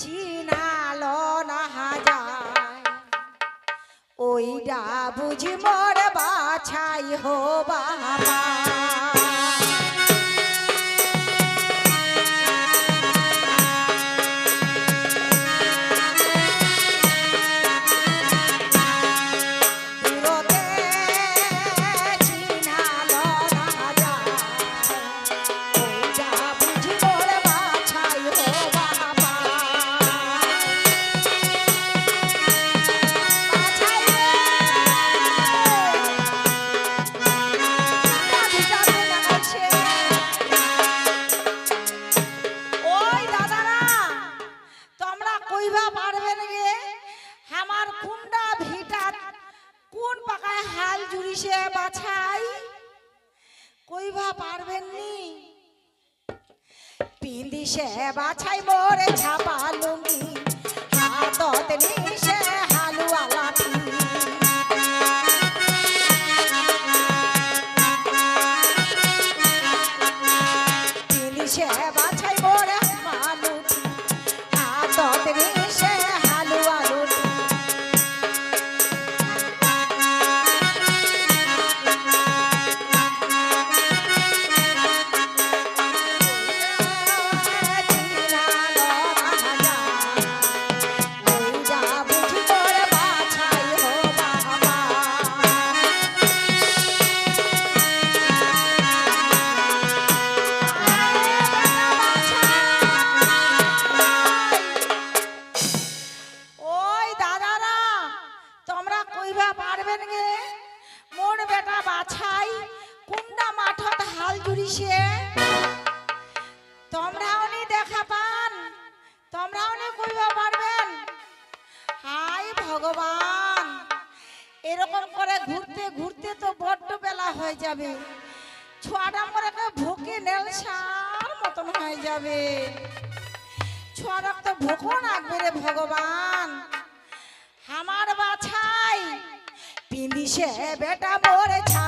চিনালো না যায় ওইটা বুঝি মোর বাছাই হো বাবা। পিন্দিছে বাছাই যাবে। ছোয়াটা তো ভুকো রে ভগবান। আমার বাছাই পিন্দিছে বেটা মরে ছাপা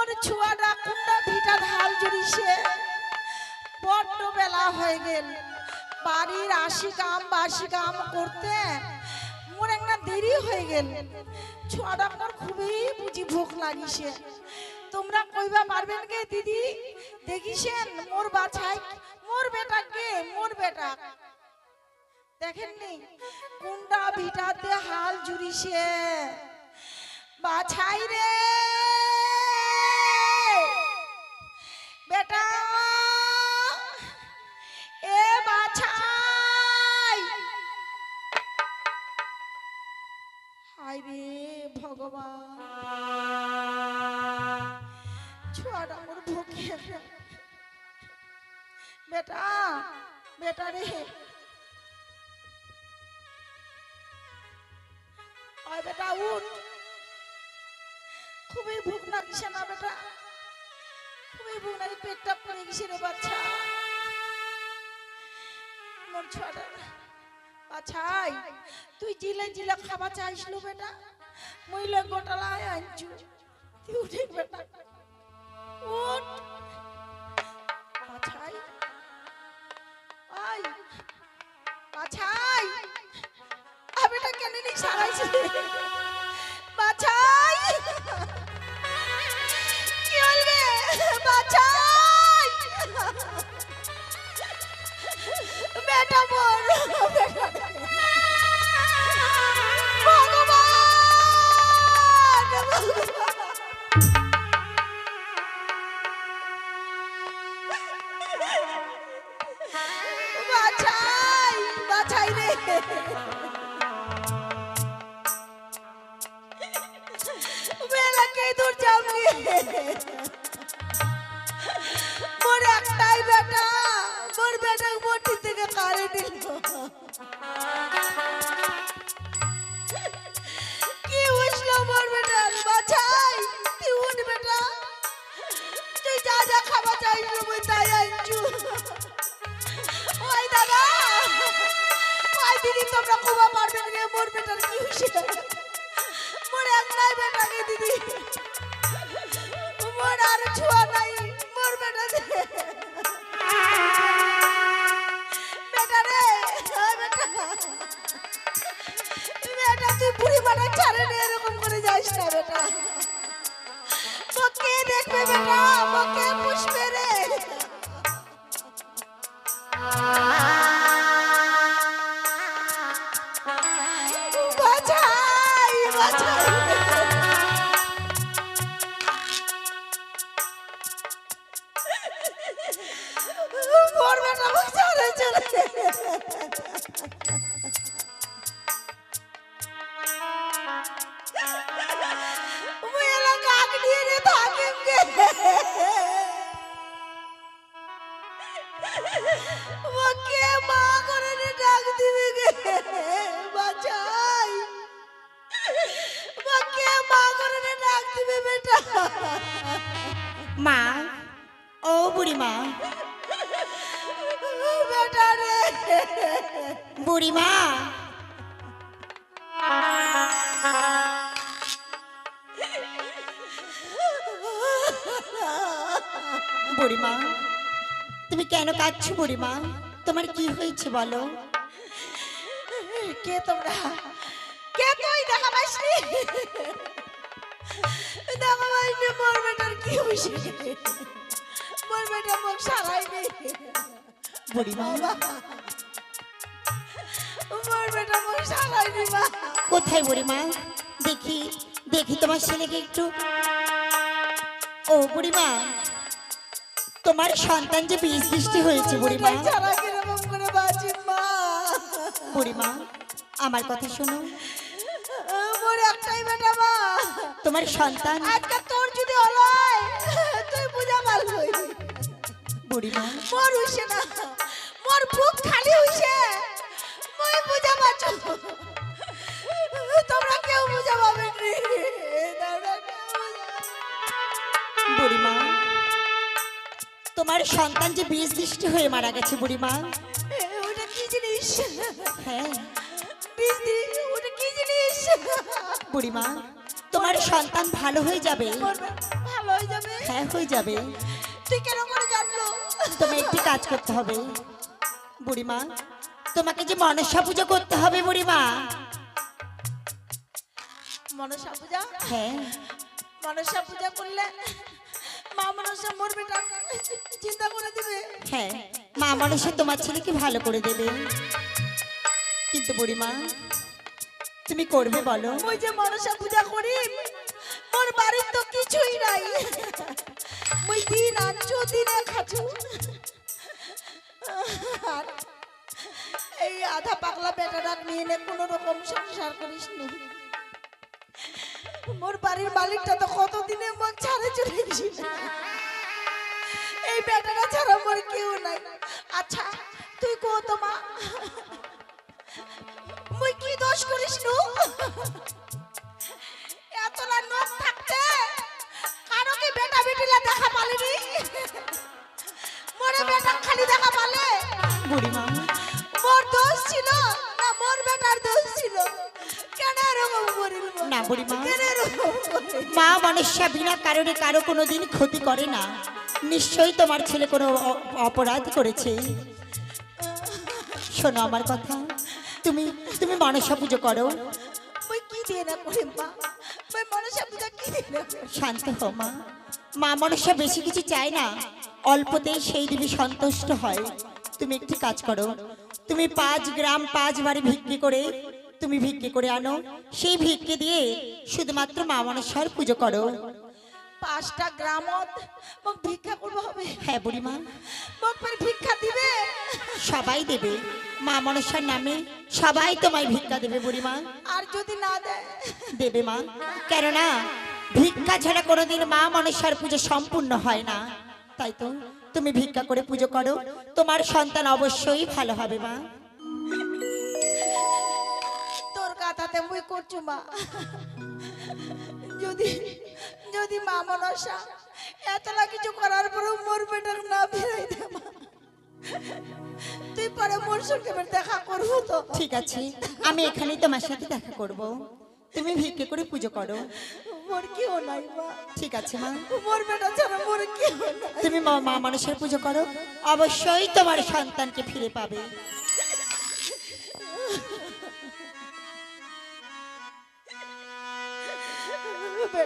মোর ছুয়াটা কুন্ডা ভিটা ঢাল জুড়িছে বড্ড বেলা হয়ে গেল। বাড়ির আশি কাম বাসি কাম করতে মোর একটা দেরি হয়ে গেল। ছুয়াটা মোর খুবই বুঝি ভোক লাগিছে। তোমরা কইবা পারবেন গে দিদি? দেখিছেন? মোর বাছাই, মোর বেটা কে? মোর বেটা। দেখেননি? কুন্ডা ভিটাতে হাল জুড়িছে। বাছাই রে! বেটা বেটা রে। ওই বেটা, উঠ। খুবই ভুক লাগছে না বেটা। খুবই ভুক লাগে, পেটটা পড়ে গেছে রে বাচ্চা। মোর ছোয়াটা বাছাই তুই জিলে জিলে খাবা চাইছিল বেটা। মহিলা গোটালায় আনছু। তুই উঠে বেটা। উঠ। বাছাই। আমি এটা কেন নি সারাইছি? বাছাই। কি হলবে বাছাই। বেটা মোর। ভগবান ভগবান। বাছাই বাছাই মা। ও বুড়িমা বেটা রে বুড়িমা বুড়িমা তুমি কেন কাঁদছো বুড়িমা তোমার কি হয়েছে বলো? কে তোমরা? কে তুই দেখা পাইসনি দেখা পাইসনি মোর বেটার কি হইছে? মোর বেটা মুখ বুড়িমা মোর বেটা মুখ মা কোথায় বুড়িমা দেখি দেখি তোমার ছেলেকে একটু। ও বুড়িমা তোমার সন্তান যে বীজ দৃষ্টি হয়েছে বুড়িমা বাঁচি মা। বুড়িমা আমার কথা শোনো। তোমার সন্তান? আজকে তোর যদি হলয় তুই বুঝা মাল হই বুড়িমা। মোর হইছে না। মোর বুক খালি হইছে। মই বুঝা পাচ্ছ তোমরা কেউ বুঝা বুঝা- বুড়িমা তোমার সন্তান যে বীজ দৃষ্টি হয়ে মারা গেছে বুড়িমা। ওটা কি জিনিস? হ্যাঁ। বিজলি ওটা কি জিনিস? বুড়িমা তোমার সন্তান ভালো হয়ে যাবে। ভালো হয়ে যাবে? হ্যাঁ হয়ে যাবে। তুই কেন করে জানলো? তোমার একটি কাজ করতে হবে। বুড়িমা তোমাকে যে মনসা পুজো করতে হবে বুড়িমা। মনসা পূজা? হ্যাঁ। মনসা পূজা করলে মা মনসা মোর বেটা চিন্তা করে দিবে। হ্যাঁ মা মনসা তোমার ছেলেকে ভালো করে দেবে। কিন্তু বুড়িমা তুমি করবে বলো? ওই যে মনসা পূজা করি মোর বাড়ির তো কিছুই নাই। ওই দিন আনছো দিনে খাচ্ছু এই আধা পাগলা বেটাটা নিয়ে নে কোনো রকম সংসার করিস নি। মোর বাড়ির মালিকটা তো কতদিনে মোর ছাড়ে চলে গেছি। এই বেটাটা ছাড়া মোর কেউ নাই। আচ্ছা তুই কো তো মা। দোষ করিস নু? এতলা নখ থাকতে কারও কি বেটা বেটিলা দেখা পালিনি মোরে বেটা খালি দেখা পালে? বুড়িমা। মোর দোষ ছিল না মোর বেটার দোষ ছিল। কেন এরকম করিল? না বুড়িমা। কেন এরকম মা মনুষ্যা বিনা কারণে কারও কোনোদিন ক্ষতি করে না। নিশ্চয়ই তোমার ছেলে কোনো অপরাধ করেছে। শোনো আমার কথা। তুমি তুমি মনসা পুজো করো। মুই কি না করি মা? মই মনসা পূজা কি দিলে শান্ত হো মা। মা মনসা বেশি কিছু চায় না। অল্পতেই সেই দেবী সন্তুষ্ট হয়। তুমি একটি কাজ করো। তুমি পাঁচ গ্রাম পাঁচ বাড়ি ভিক্ষি করে তুমি ভিক্ষি করে আনো। সেই ভিক্ষে দিয়ে শুধুমাত্র মা মনসার পুজো করো। পাঁচটা গ্রামত মোক ভিক্ষা করব হবে? হ্যাঁ বুড়িমা। মোক ফের ভিক্ষা দিবে? সবাই দেবে। মা মনসার নামে সবাই তোমায় ভিক্ষা দেবে বুড়িমা। আর যদি না দেয়? দেবে মা। কেননা ভিক্ষা ছাড়া কোনোদিন মা মনসার পুজো সম্পূর্ণ হয় না। তাই তো তুমি ভিক্ষা করে পুজো করো। তোমার সন্তান অবশ্যই ভালো হবে মা। তোর কথাতে মুই করছু মা। যদি যদি মা মনসা এতলা কিছু করার পরেও মোর বেটার না ফিরাই দে মা। তুই পরে মোর সঙ্গে দেখা করব তো। ঠিক আছে আমি এখানেই তোমার সাথে দেখা করব। তুমি ভিক্ষে করে পুজো করো। মোর কেউ নাই মা। ঠিক আছে মা। মোর বেটা ছাড়া মোর কি তুমি মা মা মানুষের পুজো করো। অবশ্যই তোমার সন্তানকে ফিরে পাবে। রে।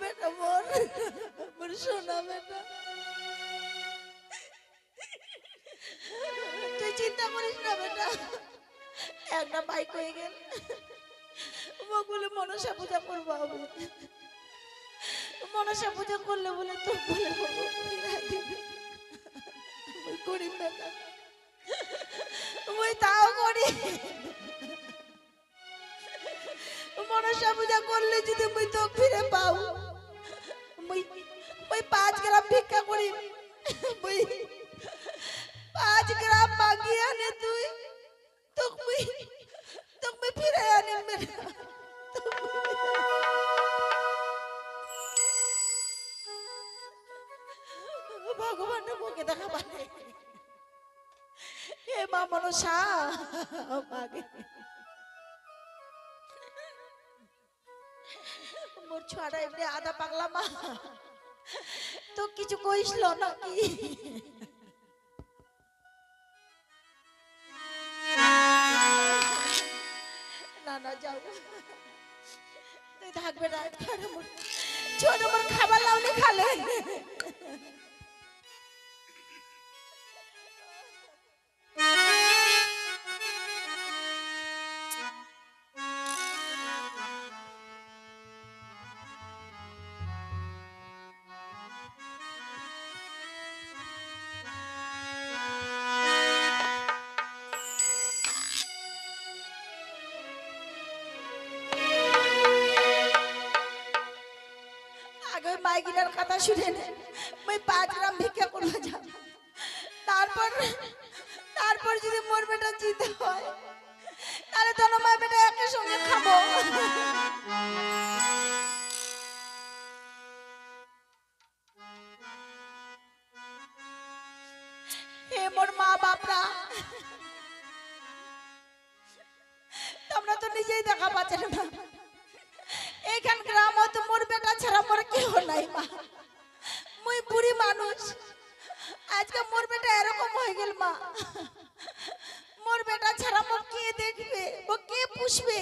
বেটা মোর বেটা তুই চিন্তা করিস না বেটা একটা বাইক হয়ে গেল বলে মনসা পূজা করব আমি মনসা পূজা করলে বলে তো বলে দিবে গরিব বেটা মুই তাও করি। মনসা পূজা করলে যদি মুই তো ফিরে পাও, মুই পাঁচ গ্রাম ভিক্ষা করি। মুই পাঁচ গ্রাম মাগিয়ে আনে তুই, তোক মুই তোক মুই ফিরে আনি মেরে ভগবানের মুখে দেখা পারে মা মনসা মাগে মোর ছড়া এমনি আধা পাগলা মা। তো কিছু কইসল নাকি? না না, যাও। তুই থাকবে না ছোট মোর। ছোট মোর খাবার লাউনি খালে। আগে কথা শুনে ওই পাঁচ গ্রাম ভিক্ষা করব যাব তারপর তারপর যদি মোর বেটা জিতে হয়, তাহলে তো মা বেটা একই সঙ্গে খাব। হে মোর মা বাপরা, তোমরা তো নিজেই দেখা পাচ্ছেন না। এখান বেটা ছাড়া মোর কেউ নাই মা। মুই বুড়ি মানুষ। আজকে মোর বেটা এরকম হয়ে গেল মা। মোর বেটা ছাড়া মোর কে দেখবে? ও কে পুষবে?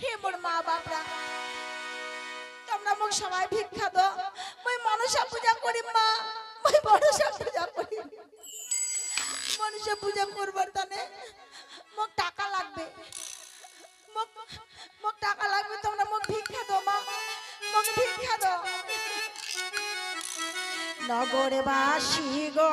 হে মোর মা বাপরা, তোমরা মোক সবাই ভিক্ষা দাও। মুই মনসা পূজা করি মা। মুই মনসা পূজা করি মনসা পূজা করবার তানে মোক টাকা লাগবে। মোক মোক টাকা লাগবে, তোমরা মোক ভিক্ষা দাও মা। দাও গো